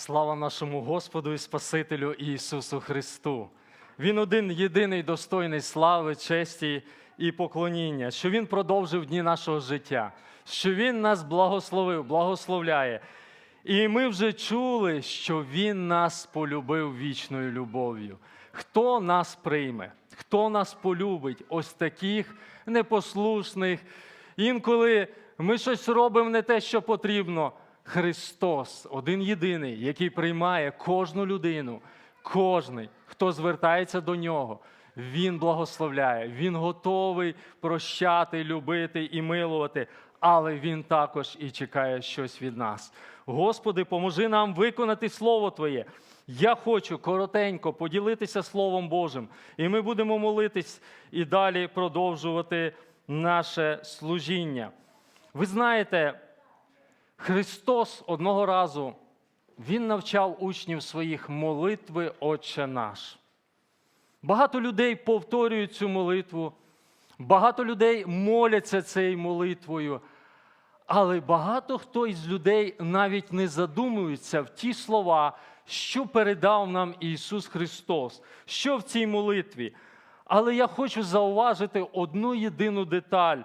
Слава нашому Господу і Спасителю Ісусу Христу. Він один єдиний достойний слави, честі і поклоніння, що Він продовжив дні нашого життя, що Він нас благословив, благословляє. І ми вже чули, що Він нас полюбив вічною любов'ю. Хто нас прийме, хто нас полюбить, ось таких непослушних. Інколи ми щось робимо не те, що потрібно. Христос, один єдиний, який приймає кожну людину, кожний, хто звертається до нього. Він благословляє, Він готовий прощати, любити і милувати, але Він також і чекає щось від нас. Господи, поможи нам виконати Слово Твоє. Я хочу коротенько поділитися Словом Божим, і ми будемо молитись і далі продовжувати наше служіння. Ви знаєте, Христос одного разу Він навчав учнів своїх молитви Отче наш. Багато людей повторюють цю молитву, багато людей моляться цією молитвою, але багато хто із людей навіть не задумується в ті слова, що передав нам Ісус Христос, що в цій молитві. Але я хочу зауважити одну єдину деталь.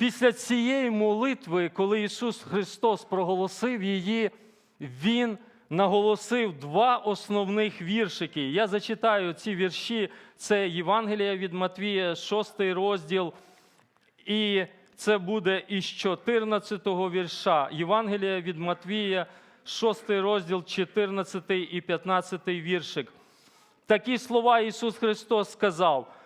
Після цієї молитви, коли Ісус Христос проголосив її, Він наголосив два основних віршики. Я зачитаю ці вірші. Це Євангелія від Матвія, 6 розділ. І це буде із 14 вірша. Євангелія від Матвія, 6 розділ, 14 і 15 віршик. Такі слова Ісус Христос сказав.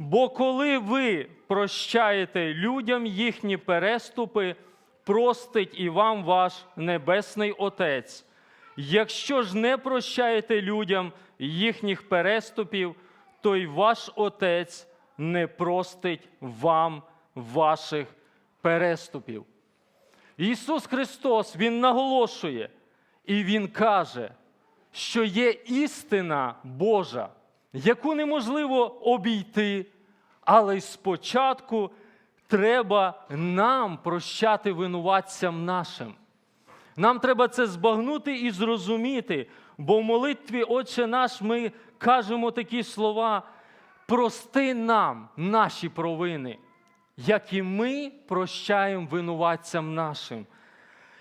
Бо коли ви прощаєте людям їхні переступи, простить і вам ваш Небесний Отець. Якщо ж не прощаєте людям їхніх переступів, то й ваш Отець не простить вам ваших переступів. Ісус Христос Він наголошує і Він каже, що є істина Божа, яку неможливо обійти, але спочатку треба нам прощати винуватцям нашим. Нам треба це збагнути і зрозуміти, бо в молитві Отче наш ми кажемо такі слова: прости нам наші провини, як і ми прощаємо винуватцям нашим.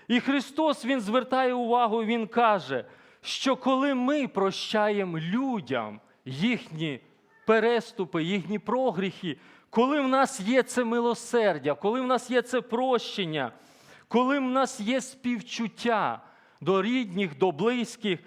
І Христос Він звертає увагу, Він каже, що коли ми прощаємо людям їхні переступи, їхні прогріхи, коли в нас є це милосердя, коли в нас є це прощення, коли в нас є співчуття до рідних, до близьких,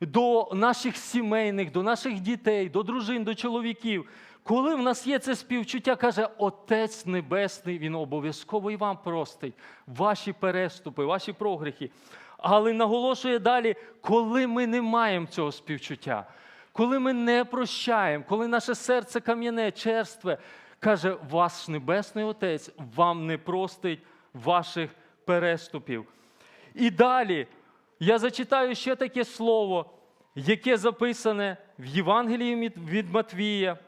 до наших сімейних, до наших дітей, до дружин, до чоловіків. Коли в нас є це співчуття, каже Отець Небесний, Він обов'язково і вам простить ваші переступи, ваші прогріхи. Але наголошує далі, коли ми не маємо цього співчуття, коли ми не прощаємо, коли наше серце кам'яне, черстве, каже, ваш Небесний Отець вам не простить ваших переступів. І далі я зачитаю ще таке слово, яке записане в Євангелії від- Матвія.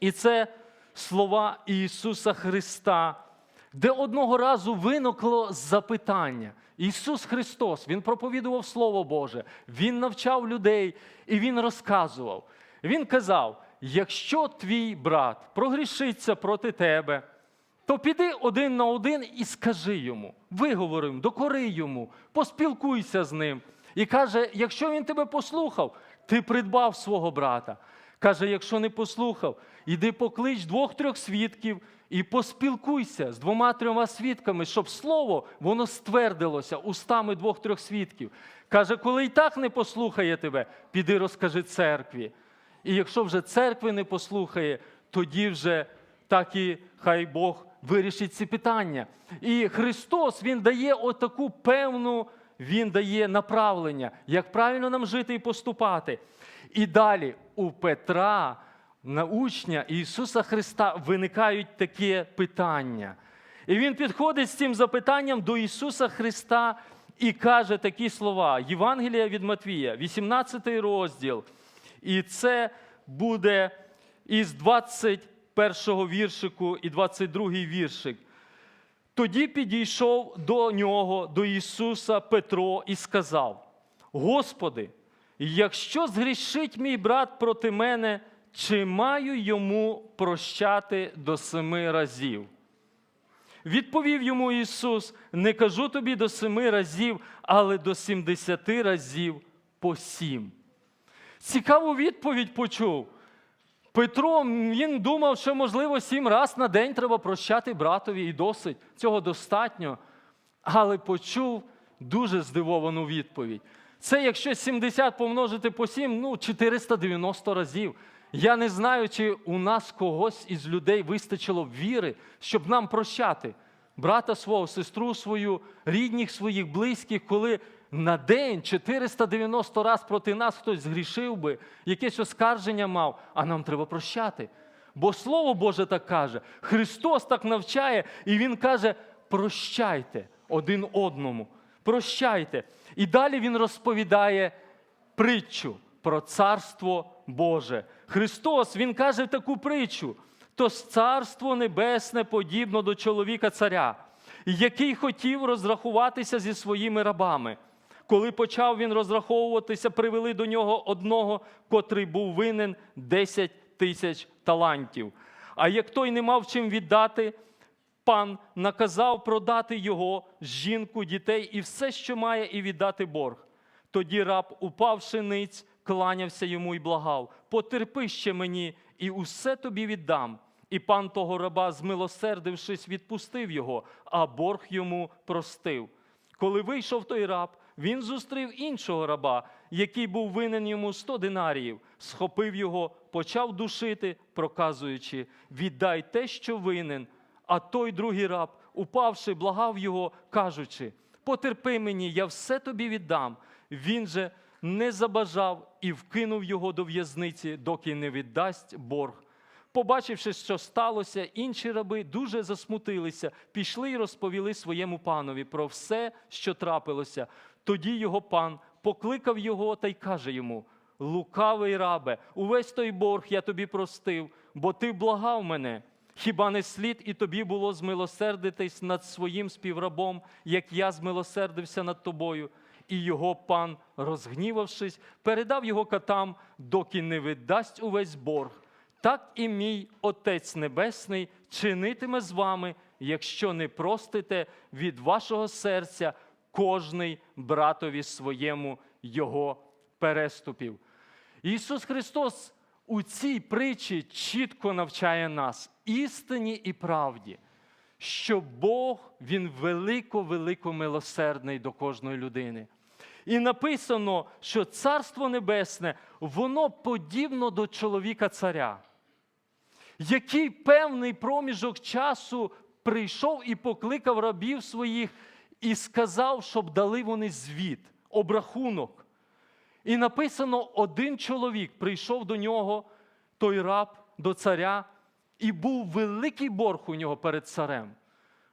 І це слова Ісуса Христа, де одного разу виникло запитання. Ісус Христос, Він проповідував Слово Боже, Він навчав людей і Він розказував. Він казав: якщо твій брат прогрішиться проти тебе, то піди один на один і скажи йому, виговори докори йому, поспілкуйся з ним. І каже: якщо він тебе послухав, ти придбав свого брата. Каже, якщо не послухав, іди поклич двох-трьох свідків і поспілкуйся з двома-трьома свідками, щоб слово воно ствердилося устами двох-трьох свідків. Каже, коли і так не послухає тебе, піди розкажи церкві. І якщо вже церкви не послухає, тоді вже так і хай Бог вирішить ці питання. І Христос Він дає отаку певну, Він дає направлення, як правильно нам жити і поступати. І далі у Петра, на учня Ісуса Христа, виникають такі питання. І він підходить з цим запитанням до Ісуса Христа і каже такі слова: Євангелія від Матвія, 18 розділ. І це буде із 21 віршику і 22 віршик. Тоді підійшов до нього, до Ісуса Петро, і сказав: Господи, якщо згрішить мій брат проти мене, чи маю йому прощати до семи разів? Відповів йому Ісус: не кажу тобі до семи разів, але до сімдесяти разів по сім. Цікаву відповідь почув. Петро він думав, що можливо сім разів на день треба прощати братові, і досить цього достатньо. Але почув дуже здивовану відповідь. Це якщо 70 помножити по 7, ну 490 разів. Я не знаю, чи у нас когось із людей вистачило віри, щоб нам прощати брата свого, сестру свою, рідних своїх, близьких, коли на день 490 раз проти нас хтось згрішив би, якесь оскарження мав, а нам треба прощати. Бо Слово Боже так каже, Христос так навчає, і Він каже: прощайте один одному, прощайте. І далі Він розповідає притчу про царство Боже. Христос Він каже таку притчу: то царство небесне подібно до чоловіка царя, який хотів розрахуватися зі своїми рабами. Коли почав він розраховуватися, привели до нього одного, котрий був винен 10 тисяч талантів. А як той не мав чим віддати, пан наказав продати його, жінку, дітей і все, що має, і віддати борг. Тоді раб, упавши ниць, кланявся йому і благав: Потерпи ще мені, і усе тобі віддам. І пан того раба, змилосердившись, відпустив його, а борг йому простив. Коли вийшов той раб, він зустрів іншого раба, який був винен йому сто динаріїв, схопив його, почав душити, проказуючи: віддай те, що винен. А той другий раб, упавши, благав його, кажучи: Потерпи мені, я все тобі віддам. Він же не забажав і вкинув його до в'язниці, доки не віддасть борг. Побачивши, що сталося, інші раби дуже засмутилися, пішли й розповіли своєму панові про все, що трапилося. Тоді його пан покликав його та й каже йому: Лукавий рабе, увесь той борг я тобі простив, бо ти благав мене. Хіба не слід і тобі було змилосердитись над своїм співрабом, як я змилосердився над тобою? І його пан, розгнівавшись, передав його катам, доки не видасть увесь борг. Так і мій Отець Небесний чинитиме з вами, якщо не простите від вашого серця кожний братові своєму його переступів. Ісус Христос у цій притчі чітко навчає нас істині і правді, що Бог Він велико-велико милосердний до кожної людини. І написано, що Царство Небесне, воно подібно до чоловіка царя, який певний проміжок часу прийшов і покликав рабів своїх і сказав, щоб дали вони звіт, обрахунок. І написано, один чоловік прийшов до нього, той раб, до царя, і був великий борг у нього перед царем.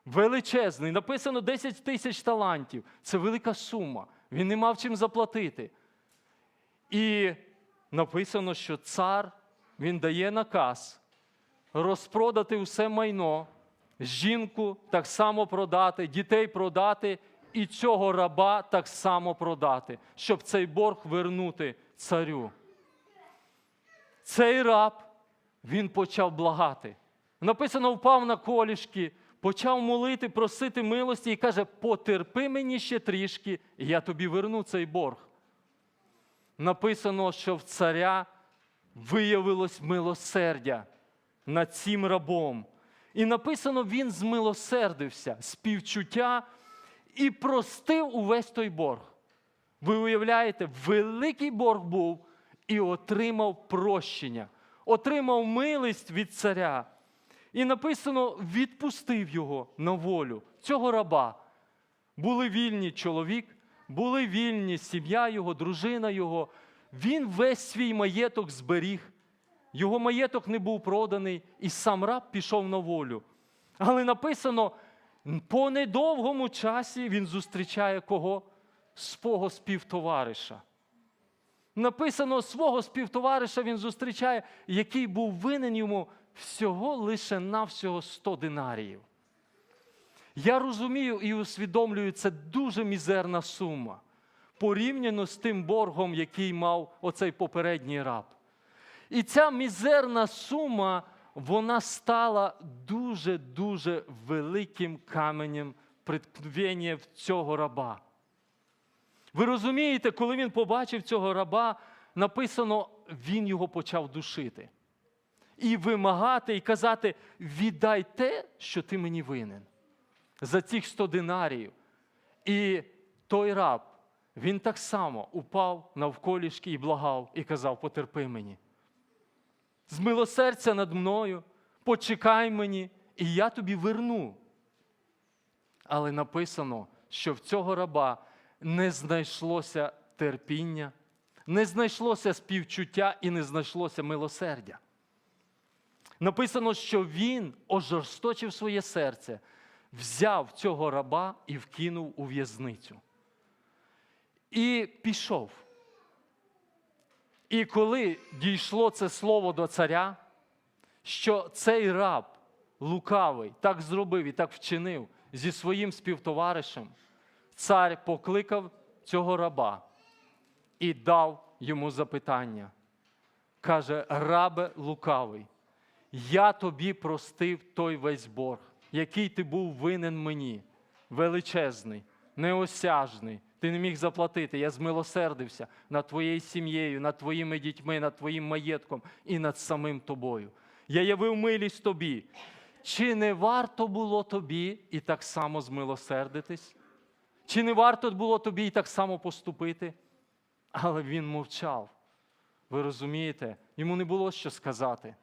Величезний. Написано 10 тисяч талантів. Це велика сума. Він не мав чим заплатити. І написано, що цар він дає наказ розпродати все майно, жінку так само продати, дітей продати і цього раба так само продати, щоб цей борг вернути царю. Цей раб він почав благати. Написано, впав на колішки, почав молити, просити милості і каже: потерпи мені ще трішки, і я тобі верну цей борг. Написано, що в царя виявилось милосердя над цим рабом. І написано, він змилосердився, співчуття і простив увесь той борг. Ви уявляєте, великий борг був і отримав прощення, отримав милість від царя. І написано, відпустив його на волю, цього раба. Були вільні чоловік, були вільні сім'я його, дружина його. Він весь свій маєток зберіг. Його маєток не був проданий, і сам раб пішов на волю. Але написано, по недовгому часі він зустрічає кого? Свого співтовариша. Написано, свого співтовариша він зустрічає, який був винен йому всього лише навсього 100 динаріїв. Я розумію і усвідомлюю, це дуже мізерна сума. порівняно з тим боргом, який мав оцей попередній раб. І ця мізерна сума, вона стала дуже-дуже великим каменем приткновення цього раба. Ви розумієте, коли він побачив цього раба, написано, він його почав душити. І вимагати, і казати: віддай те, що ти мені винен. За цих 100 динаріїв. І той раб, він так само упав навколішки і благав, і казав: потерпи мені. Змилосердься над мною, почекай мені, і я тобі верну. Але написано, що в цього раба не знайшлося терпіння, не знайшлося співчуття і не знайшлося милосердя. Написано, що він ожорсточив своє серце, взяв цього раба і вкинув у в'язницю. І пішов. І коли дійшло це слово до царя, що цей раб лукавий так зробив і так вчинив зі своїм співтоваришем, цар покликав цього раба і дав йому запитання. Каже, рабе лукавий, я тобі простив той весь борг, який ти був винен мені, величезний, неосяжний. Ти не міг заплатити. Я змилосердився над твоєю сім'єю, над твоїми дітьми, над твоїм маєтком і над самим тобою. Я явив милість тобі. Чи не варто було тобі і так само змилосердитись? Чи не варто було тобі і так само поступити? Але він мовчав. Ви розумієте, йому не було що сказати.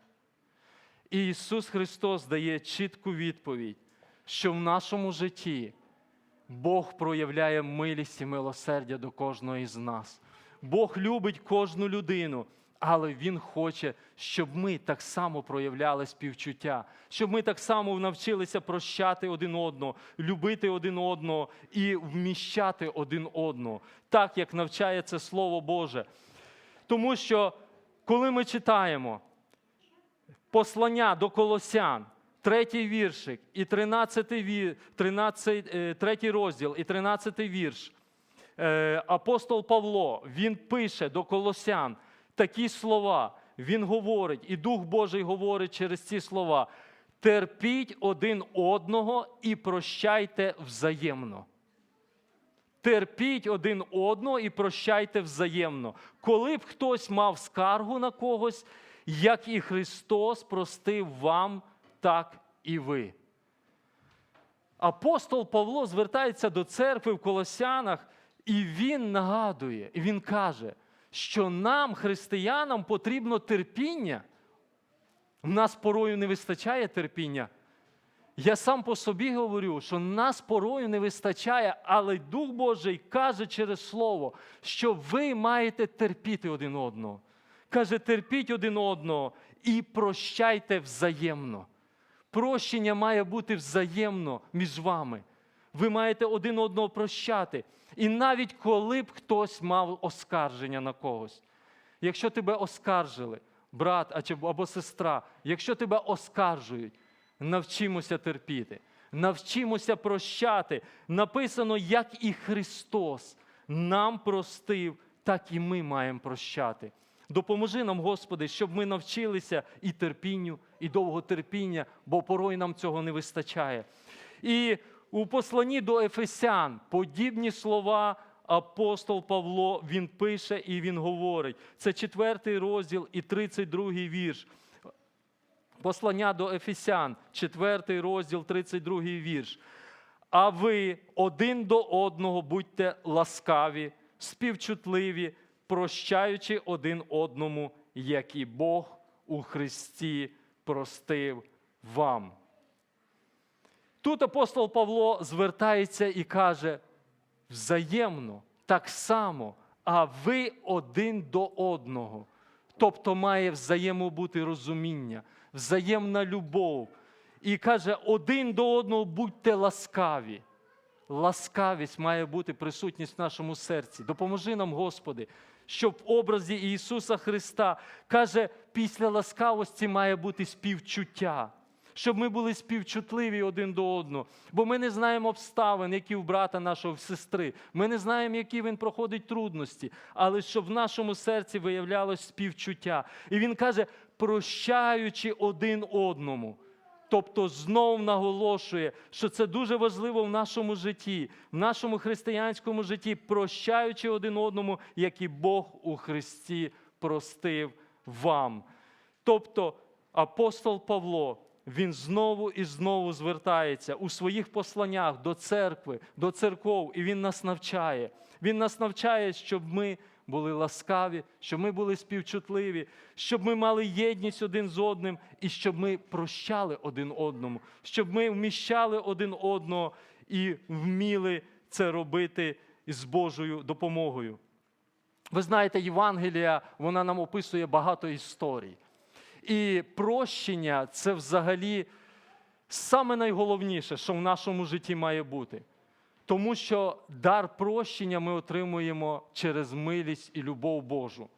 І Ісус Христос дає чітку відповідь, що в нашому житті Бог проявляє милість і милосердя до кожного із нас. Бог любить кожну людину, але Він хоче, щоб ми так само проявляли співчуття, щоб ми так само навчилися прощати один одного, любити один одного і вміщати один одного, так як навчає це Слово Боже. Тому що, коли ми читаємо послання до Колосян, третій віршик і 13, вір, 13 е, третій розділ і 13 вірш, е, апостол Павло, він пише до Колосян такі слова. Він говорить, і Дух Божий говорить через ці слова: терпіть один одного і прощайте взаємно. Терпіть один одного і прощайте взаємно. Коли б хтось мав скаргу на когось, як і Христос простив вам, так і ви. Апостол Павло звертається до церкви в Колосянах, і він нагадує, і він каже, що нам, християнам, потрібно терпіння. У нас порою не вистачає терпіння. Я сам по собі говорю, що нас порою не вистачає, але Дух Божий каже через Слово, що ви маєте терпіти один одного. Каже, терпіть один одного і прощайте взаємно. Прощення має бути взаємно між вами. Ви маєте один одного прощати. І навіть коли б хтось мав оскарження на когось, якщо тебе оскаржили, брат або сестра, якщо тебе оскаржують, навчимося терпіти, навчимося прощати. Написано, як і Христос нам простив, так і ми маємо прощати. Допоможи нам, Господи, щоб ми навчилися і терпінню, і довготерпіння, бо порой нам цього не вистачає. І у посланні до Ефесян подібні слова апостол Павло він пише і він говорить. Це четвертий розділ і 32 вірш. Послання до Ефесян, 4 розділ, 32 вірш. А ви один до одного будьте ласкаві, співчутливі, прощаючи один одному, як і Бог у Христі простив вам. Тут апостол Павло звертається і каже: взаємно, так само, а ви один до одного. Тобто має взаємобути розуміння, взаємна любов. І каже, один до одного будьте ласкаві. Ласкавість має бути присутність в нашому серці. Допоможи нам, Господи, щоб в образі Ісуса Христа каже, після ласкавості має бути співчуття. щоб ми були співчутливі один до одного. Бо ми не знаємо обставин, які в брата нашого в сестри. Ми не знаємо, які він проходить трудності, але щоб в нашому серці виявлялось співчуття. І він каже, прощаючи один одному. Тобто знов наголошує, що це дуже важливо в нашому житті, в нашому християнському житті, прощаючи один одному, як і Бог у Христі простив вам. Тобто апостол Павло, він знову і знову звертається у своїх посланнях до церкви, до церков, і він нас навчає. Він нас навчає, щоб ми були ласкаві, щоб ми були співчутливі, щоб ми мали єдність один з одним і щоб ми прощали один одному, щоб ми вміщали один одного і вміли це робити з Божою допомогою. Ви знаєте, Євангелія, вона нам описує багато історій. І прощення це взагалі саме найголовніше, що в нашому житті має бути. Тому що дар прощення ми отримуємо через милість і любов Божу.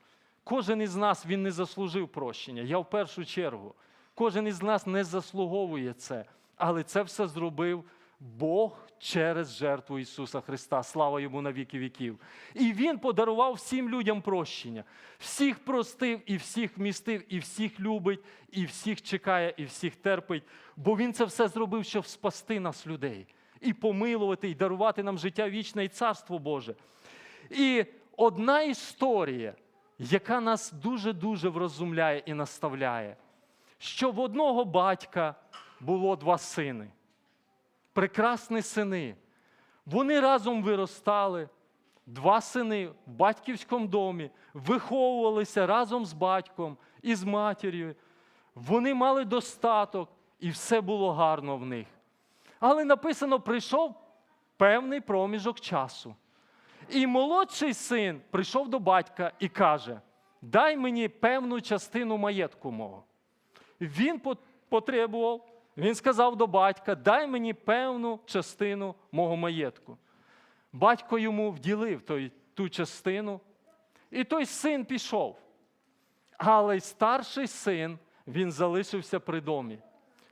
Кожен із нас він не заслужив прощення. Я в першу чергу. Кожен із нас не заслуговує це. Але це все зробив Бог через жертву Ісуса Христа. Слава йому на віки віків. І Він подарував всім людям прощення. Всіх простив, і всіх вмістив, і всіх любить, і всіх чекає, і всіх терпить. Бо Він це все зробив, щоб спасти нас, людей, і помилувати, і дарувати нам життя вічне і царство Боже. І одна історія, яка нас дуже-дуже врозумляє і наставляє, що в одного батька було два сини прекрасні сини. Вони разом виростали, два сини в батьківському домі, виховувалися разом з батьком і з матір'ю. Вони мали достаток, і все було гарно в них. Але написано, прийшов певний проміжок часу. І молодший син прийшов до батька і каже: Дай мені певну частину маєтку мого. Він потребував, він сказав до батька: дай мені певну частину мого маєтку. Батько йому вділив той, ту частину, і той син пішов. Але й старший син він залишився при домі.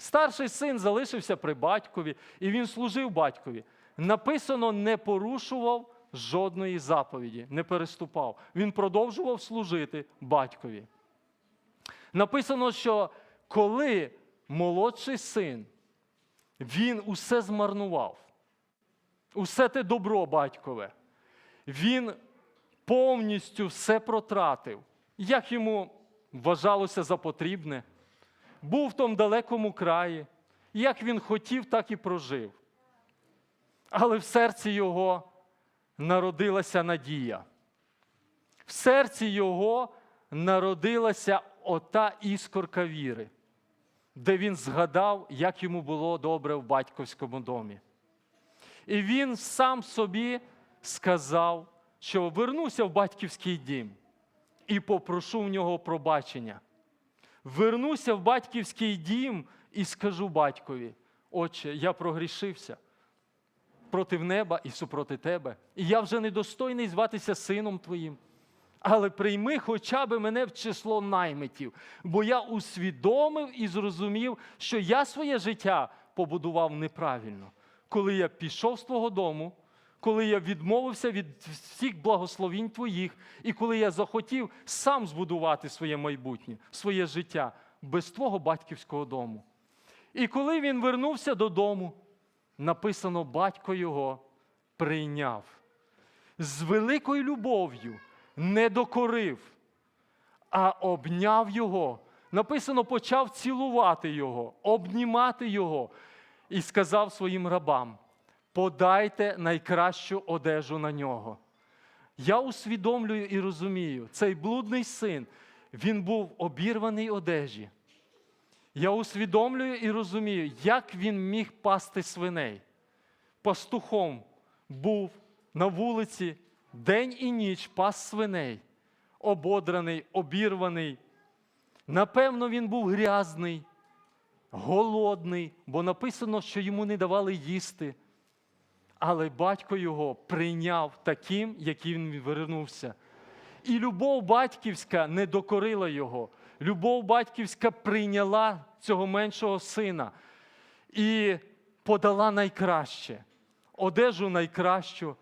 Старший син залишився при батькові, і він служив батькові. Написано, не порушував жодної заповіді, не переступав. Він продовжував служити батькові. Написано, що коли молодший син, він усе змарнував, усе те добро батькове, він повністю все протратив, як йому вважалося за потрібне, був в тому далекому краї, як він хотів, так і прожив. Але в серці його народилася надія. В серці його народилася ота іскорка віри, де він згадав, як йому було добре в батьківському домі. І він сам собі сказав, що вернуся в батьківський дім і попрошу в нього пробачення. Вернуся в батьківський дім і скажу батькові: Отче, я прогрішився проти неба і супроти тебе. І я вже недостойний зватися сином твоїм. Але прийми хоча б мене в число наймитів, бо я усвідомив і зрозумів, що я своє життя побудував неправильно. Коли я пішов з твого дому, коли я відмовився від всіх благословінь твоїх, і коли я захотів сам збудувати своє майбутнє, своє життя без твого батьківського дому. І коли він вернувся додому, написано, батько його прийняв з великою любов'ю, не докорив, а обняв його. Написано, почав цілувати його, обнімати його і сказав своїм рабам: подайте найкращу одежу на нього. Я усвідомлюю і розумію, цей блудний син, він був обірваний одежі. Я усвідомлюю і розумію, як він міг пасти свиней. Пастухом був на вулиці день і ніч пас свиней, ободраний, обірваний. Напевно, він був грязний, голодний, бо написано, що йому не давали їсти. Але батько його прийняв таким, яким він вернувся. І любов батьківська не докорила його. любов батьківська прийняла цього меншого сина і подала найкраще, одежу найкращу,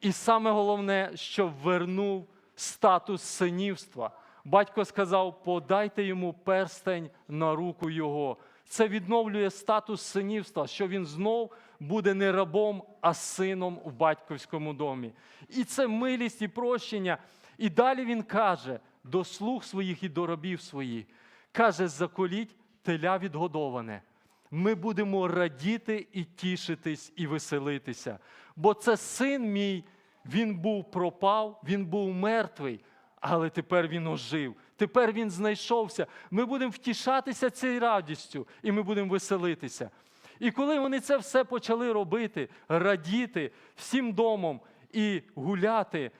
і саме головне, що вернув статус синівства. Батько сказав: подайте йому перстень на руку його. Це відновлює статус синівства, що він знов буде не рабом, а сином в батьківському домі. І це милість і прощення. І далі він каже до слуг своїх і до рабів своїх: каже, заколіть теля відгодоване. Ми будемо радіти і тішитись, і веселитися. Бо це син мій, він був пропав, він був мертвий, але тепер він ожив. Тепер він знайшовся. Ми будемо втішатися цією радістю, і ми будемо веселитися. І коли вони це все почали робити, радіти всім домом і гуляти,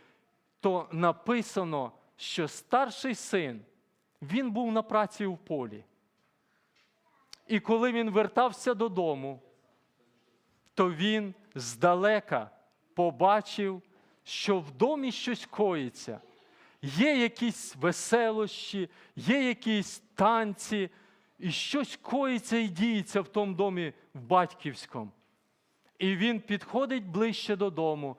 то написано, що старший син він був на праці в полі. І коли він вертався додому, то він здалека побачив, що в домі щось коїться. Є якісь веселощі, є якісь танці, і щось коїться і діється в тому домі в батьківському. І він підходить ближче додому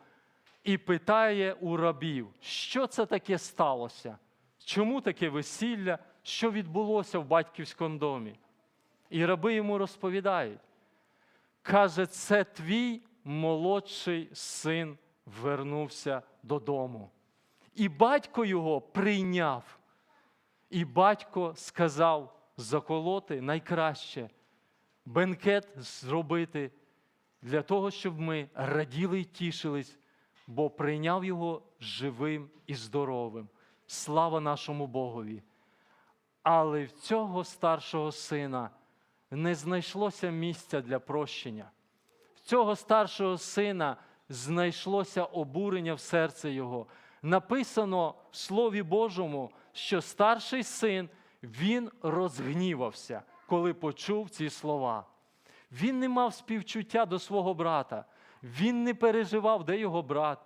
і питає у рабів, що це таке сталося? Чому таке весілля, що відбулося в батьківському домі? І раби йому розповідають. Каже, це твій молодший син вернувся додому. І батько його прийняв. І батько сказав заколоти найкраще, бенкет зробити для того, щоб ми раділи й тішились, бо прийняв його живим і здоровим. Слава нашому Богові! Але в цього старшого сина не знайшлося місця для прощення. В цього старшого сина знайшлося обурення в серце його. Написано в Слові Божому, що старший син він розгнівався, коли почув ці слова. Він не мав співчуття до свого брата. Він не переживав, де його брат,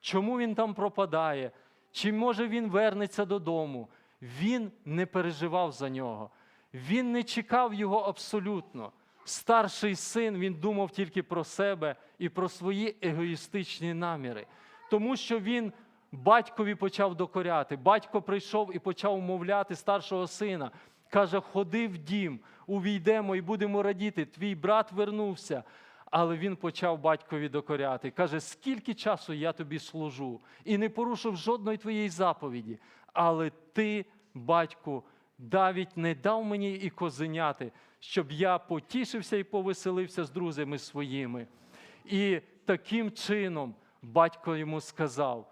чому він там пропадає, чи може він вернеться додому. Він не переживав за нього. Він не чекав його абсолютно. Старший син він думав тільки про себе і про свої егоїстичні наміри, тому що він батькові почав докоряти. Батько прийшов і почав умовляти старшого сина. Каже: Ходи в дім, увійдемо і будемо радіти. Твій брат вернувся. Але він почав батькові докоряти. Каже, скільки часу я тобі служу, і не порушив жодної твоєї заповіді. Але ти, батьку, навіть не дав мені і козеняти, щоб я потішився і повеселився з друзями своїми. І таким чином батько йому сказав: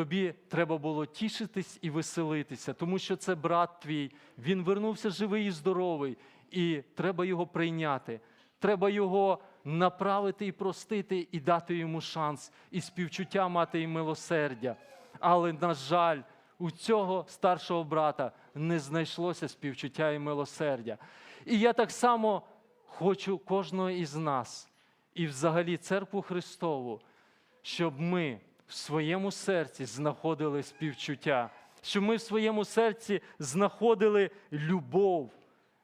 тобі треба було тішитись і веселитися, тому що це брат твій, він вернувся живий і здоровий, і треба його прийняти. Треба його направити і простити, і дати йому шанс, і співчуття мати і милосердя. Але, на жаль, у цього старшого брата не знайшлося співчуття і милосердя. І я так само хочу кожного із нас, і взагалі церкву Христову, щоб ми в своєму серці знаходили співчуття, щоб ми в своєму серці знаходили любов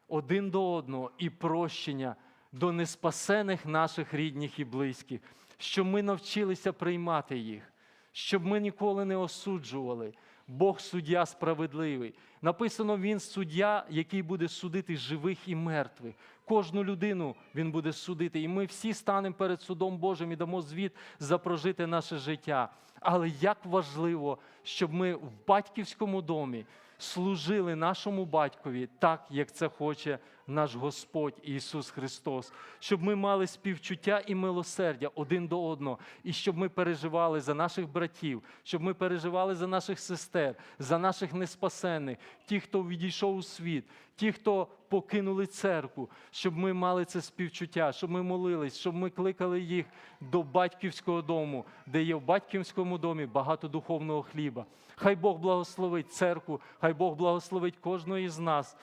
один до одного і прощення до неспасених наших рідних і близьких, щоб ми навчилися приймати їх, щоб ми ніколи не осуджували. Бог суддя справедливий. Написано, Він суддя, який буде судити живих і мертвих. Кожну людину Він буде судити. І ми всі станемо перед судом Божим і дамо звіт за прожите наше життя. Але як важливо, щоб ми в батьківському домі служили нашому батькові так, як це хоче наш Господь Ісус Христос, щоб ми мали співчуття і милосердя один до одного, і щоб ми переживали за наших братів, щоб ми переживали за наших сестер, за наших неспасених, ті, хто відійшов у світ, ті, хто покинули церкву, щоб ми мали це співчуття, щоб ми молились, щоб ми кликали їх до батьківського дому, де є в батьківському домі багато духовного хліба. Хай Бог благословить церкву, хай Бог благословить кожного із нас,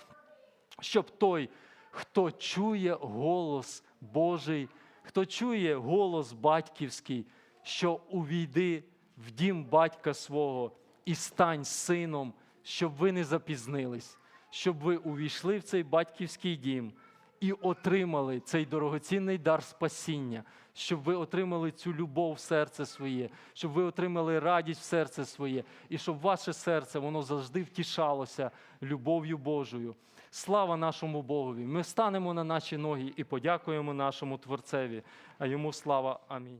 щоб той, хто чує голос Божий, хто чує голос батьківський, що увійди в дім батька свого і стань сином, щоб ви не запізнились, щоб ви увійшли в цей батьківський дім і отримали цей дорогоцінний дар спасіння, щоб ви отримали цю любов в серце своє, щоб ви отримали радість в серце своє, і щоб ваше серце воно завжди втішалося любов'ю Божою. Слава нашому Богові! Ми станемо на наші ноги і подякуємо нашому Творцеві, а йому слава. Амінь.